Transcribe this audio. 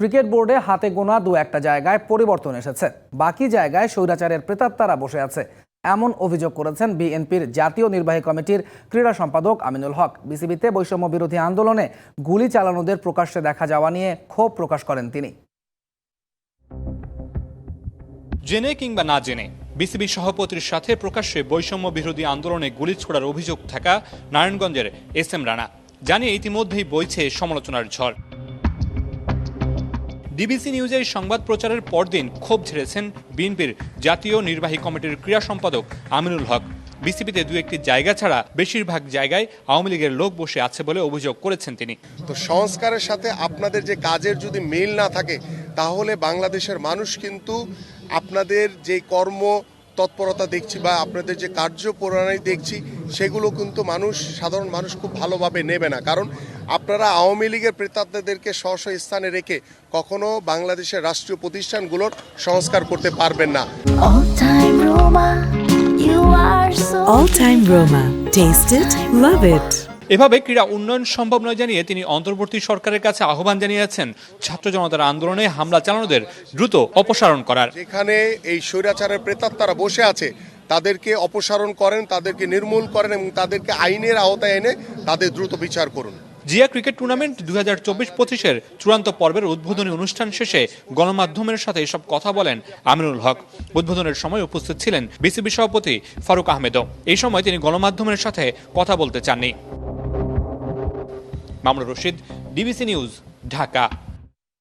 Cricket বোর্ডে হাতে গোনা দু একটা জায়গায় পরিবর্তন এসেছে। বাকি জায়গায় স্বৈরাচারের প্রেতাত্মারা বসে আছে। এমন অভিযোগ করেছেন বিএনপির জাতীয় নির্বাহী কমিটির ক্রীড়া সম্পাদক আমিনুল হক। বিসিবিতে বৈষম্য বিরোধী আন্দোলনে গুলি চালানোদের প্রকাশ্যে দেখা যাওয়া নিয়ে ক্ষোভ প্রকাশ করেন তিনি। জেনে কিংবা না জেনে, বিসিবি সভাপতির সাথে প্রকাশ্যে বৈষম্য বিরোধী আন্দোলনে গুলি ছোড়ার অভিযোগ থাকা নারায়ণগঞ্জের এস এম রানা। জানিয়ে ইতিমধ্যেই বইছে সমালোচনার ঝড়। ডিবিসি নিউজের সংবাদ প্রচারের পরদিন ক্ষোভ ঝেড়েছেন বিএনপির জাতীয় নির্বাহী কমিটির ক্রীড়া সম্পাদক আমিনুল হক। বিসিবিতে দু একটি জায়গা ছাড়া বেশিরভাগ জায়গায় আওয়ামী লীগের লোক বসে আছে বলে অভিযোগ করেছেন তিনি। তো সংস্কারের সাথে আপনাদের যে কাজের যদি মিল না থাকে, তাহলে বাংলাদেশের মানুষ কিন্তু আপনাদের যে কর্ম তৎপরতা দেখছি বা আপনাদের যে কার্যপ্রণালী দেখছি, সেগুলো কিন্তু মানুষ, সাধারণ মানুষ খুব ভালোভাবে নেবে না। কারণ আপনারা আওয়ামী লীগের প্রেতাত্মাদেরকে স্ব স্ব স্থানে রেখে কখনো বাংলাদেশের রাষ্ট্রীয় প্রতিষ্ঠানগুলোর সংস্কার করতে পারবেন না All time Roma, you are so All Time Roma. Taste it, love it. এভাবে ক্রীড়া উন্নয়ন সম্ভব নয় জানিয়ে তিনি অন্তর্বর্তী সরকারের কাছে আহ্বান জানিয়েছেন ছাত্র জনতার আন্দোলনে হামলা চালানোদের দ্রুত অপসারণ করার যেখানে এই স্বৈরাচারের প্রেতাত্মারা বসে আছে তাদেরকে অপসারণ করেন তাদেরকে নির্মূল করেন এবং তাদেরকে আইনের আওতায় এনে তাদের দ্রুত বিচার করুন জিয়া ক্রিকেট টুর্নামেন্ট দু হাজার চব্বিশ পঁচিশের চূড়ান্ত পর্বের উদ্বোধনী অনুষ্ঠান শেষে গণমাধ্যমের সাথে এসব কথা বলেন আমিনুল হক। উদ্বোধনের সময় উপস্থিত ছিলেন বিসিবি সভাপতি ফারুক আহমেদও। এই সময় তিনি গণমাধ্যমের সাথে কথা বলতে চাননি। Mamun Rashid, DBC news, Dhaka.